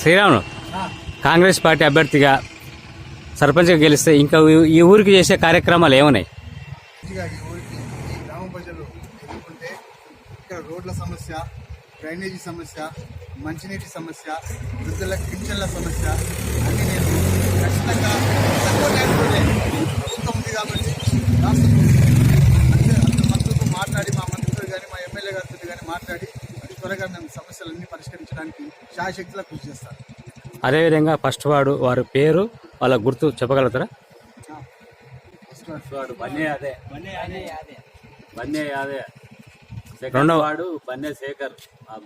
Sriramulu Congress party అభ్యర్థిగా సర్పంచ్గా గెలిస్తే ఇంకా ఈ- ఊరికి చేసే కార్యక్రమాలు ఏమున్నాయి? గ్రామ ప్రజలు ఎదుర్కొంటే ఇక్కడ రోడ్ల సమస్య డ్రైనేజీ సమస్య మంచినీటి సమస్య వృద్ధుల పింఛన్ల సమస్య అన్ని నేను ఖచ్చితంగా తక్కువ టైంలోనే ప్రభుత్వం ఉంది కాబట్టి రాష్ట్ర మంత్రులతో మాట్లాడి మా మంత్రులతో కానీ మా ఎమ్మెల్యే గారితో కానీ మాట్లాడి త్వరగా సమస్యలన్నీ పరిష్కరించడానికి కృషి చేస్తాను అదేవిధంగా ఫస్ట్ వాడు వారి పేరు వాళ్ళ గుర్తు చెప్పగలుగుతారా? ఫస్ట్. వాడు. బన్నే అదే బన్నే అదే సెకండ్ రెండవ- వాడు బన్నే శేఖర్.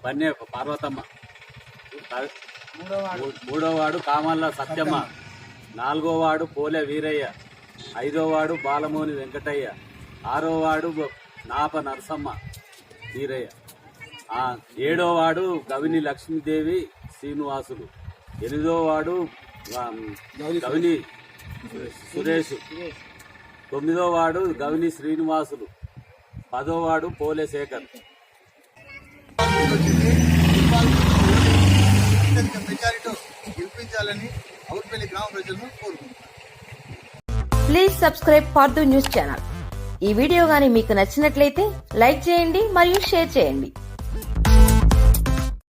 బన్నే పార్వతమ్మ. మూడో వాడు. కామల్ల సత్యమ్మ. నాలుగో వాడు పోలే వీరయ్య. ఐదో వాడు బాలమోని వెంకటయ్య. ఆరో వాడు నాప నరసమ్మ వీరయ్య. ఆ ఏడో వాడు గవిని లక్ష్మీదేవి శ్రీనివాసులు. ఎనిమిదో వాడు ఆ, గవిని సురేష్. తొమ్మిదో వాడు గవిని శ్రీనివాసులు. పదో వాడు పోలే శేఖర్ వచ్చింది అత్యధిక మెజారిటీతో గెలిపించాలని అవుట్పల్లి గ్రామ ప్రజలను కోరుకుంటున్నాను please subscribe for news channel ఈ వీడియో గాని మీకు నచ్చినట్లయితే లైక్ చేయండి మరియు షేర్ చేయండి.